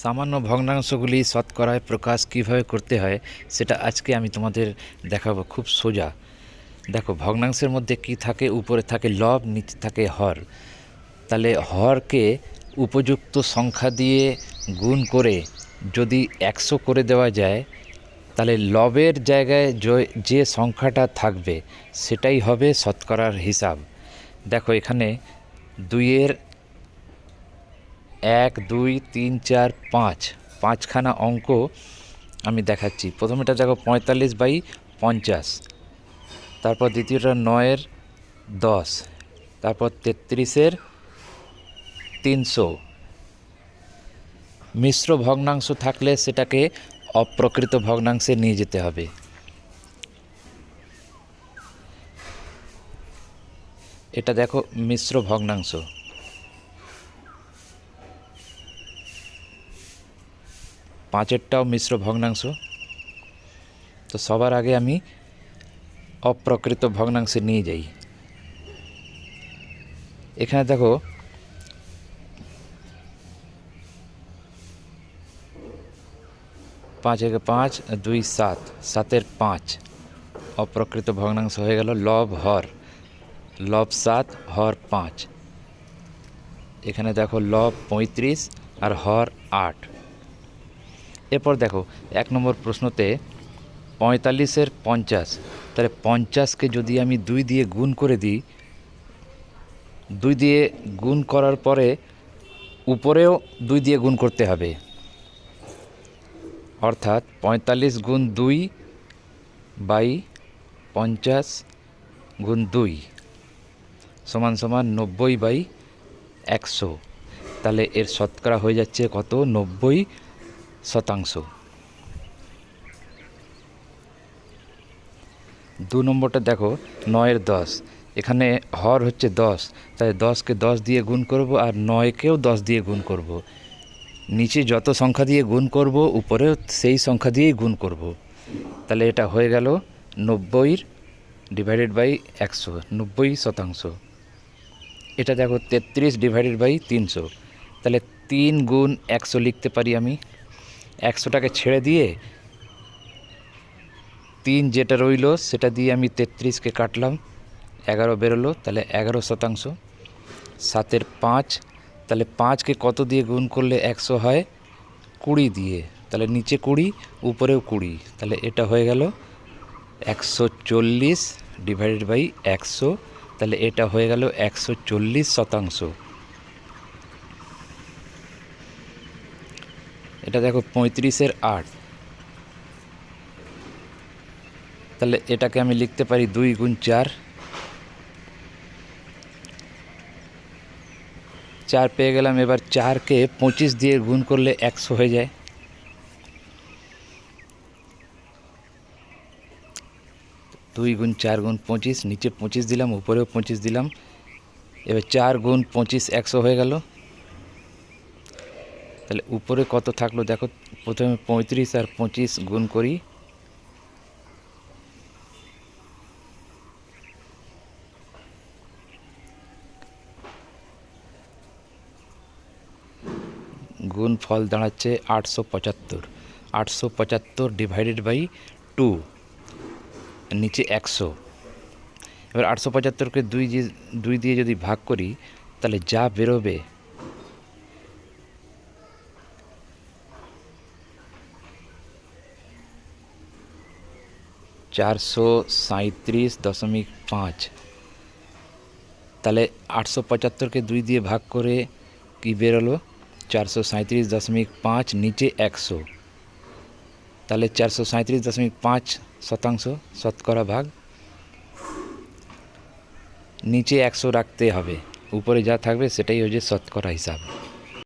সামান্য ভগ্নাংশগুলি শতকরায় প্রকাশ কীভাবে করতে হয়, সেটা আজকে আমি তোমাদের দেখাবো খুব সোজা। দেখো, ভগ্নাংশের মধ্যে কি থাকে, উপরে থাকে লব, নিচে থাকে হর। তাহলে হরকে উপযুক্ত সংখ্যা দিয়ে গুণ করে যদি একশো করে দেওয়া যায়, তাহলে লবের জায়গায় যে সংখ্যাটা থাকবে, সেটাই হবে শতকরার হিসাব। দেখো, এখানে দুইয়ের এক, দুই, তিন, চার, পাঁচ। পাঁচখানা অঙ্ক আমি দেখাচ্ছি। প্রথমেটা দেখো পঁয়তাল্লিশ বাই পঞ্চাশ। তারপর দ্বিতীয়টা নয়ের দশ। তারপর তেত্রিশের তিনশো। মিশ্র ভগ্নাংশ থাকলে সেটাকে অপ্রকৃত ভগ্নাংশে নিয়ে যেতে হবে। এটা দেখো মিশ্র ভগ্নাংশ। পাঁচেরটাও মিশ্র ভগ্নাংশ। তো সবার আগে আমি অপ্রকৃত ভগ্নাংশে নিয়ে যাই। এখানে দেখো, পাঁচ একে পাঁচ, দুই সাত, সাতের পাঁচ। অপ্রকৃত ভগ্নাংশ হয়ে গেল লব, হর। লব সাত, হর পাঁচ। এখানে দেখো লব পঁয়ত্রিশ আর হর আট। এরপর দেখো, এক নম্বর প্রশ্নতে পঁয়তাল্লিশের পঞ্চাশ। তাহলে পঞ্চাশকে যদি আমি দুই দিয়ে গুণ করে দিই, দুই দিয়ে গুণ করার পরে উপরেও দুই দিয়ে গুণ করতে হবে। অর্থাৎ পঁয়তাল্লিশ গুণ দুই বাই পঞ্চাশ গুণ দুই সমান সমান নব্বই বাই একশো। তাহলে এর শতকরা হয়ে যাচ্ছে কত? নব্বই শতাংশ দু নম্বরটা দেখো, নয়ের দশ। এখানে হর হচ্ছে দশ, তাই দশকে দশ দিয়ে গুণ করব আর নয়কেও দশ দিয়ে গুণ করব। নিচে যত সংখ্যা দিয়ে গুণ করব, উপরেও সেই সংখ্যা দিয়েই গুণ করব। তাহলে এটা হয়ে গেল নব্বইয়ের ডিভাইডেড বাই একশো, নব্বই শতাংশ। এটা দেখো তেত্রিশ ডিভাইডেড বাই তিনশো। তাহলে তিন গুণ একশো লিখতে পারি আমি। একশোটাকে ছেড়ে দিয়ে তিন যেটা রইল, সেটা দিয়ে আমি তেত্রিশকে কাটলাম। এগারো বেরোলো, তাহলে এগারো শতাংশ। সাতের পাঁচ, তাহলে পাঁচকে কত দিয়ে গুণ করলে একশো হয়? কুড়ি দিয়ে। তাহলে নিচে কুড়ি, উপরেও কুড়ি। তাহলে এটা হয়ে গেল একশো চল্লিশ ডিভাইডেড বাই একশো। তাহলে এটা হয়ে গেল একশো চল্লিশ শতাংশ। এটা দেখো পঁয়ত্রিশের আট। তাহলে এটাকে আমি লিখতে পারি দুই গুণ চার। চার পেয়ে গেলাম, এবার চারকে পঁচিশ দিয়ে গুণ করলে একশো হয়ে যায়। দুই গুণ চার গুণ পঁচিশ, নিচে পঁচিশ দিলাম, উপরেও পঁচিশ দিলাম। এবার চার গুণ পঁচিশ একশো হয়ে গেল। তাহলে উপরে কত থাকল? দেখো, প্রথমে পঁয়ত্রিশ আর পঁচিশ গুণ করি। গুণ ফল দাঁড়াচ্ছে আটশো পঁচাত্তর। আটশো পঁচাত্তর ডিভাইডেড বাই টু নিচে একশো। এবার আটশো পঁচাত্তরকে দুই যে দুই দিয়ে যদি ভাগ করি, তাহলে যা বেরোবে চারশো সাঁত্রিশ দশমিক পাঁচ। তাহলে আটশো পঁচাত্তরকে দুই দিয়ে ভাগ করে কি বেরোলো? চারশো সাঁত্রিশ দশমিক পাঁচ নিচে একশো। তাহলে চারশো সাঁত্রিশ দশমিক পাঁচ শতাংশ শতকরা ভাগ। নিচে একশো রাখতে হবে। উপরে যা থাকবে সেটাই হচ্ছে শতকরা হিসাব।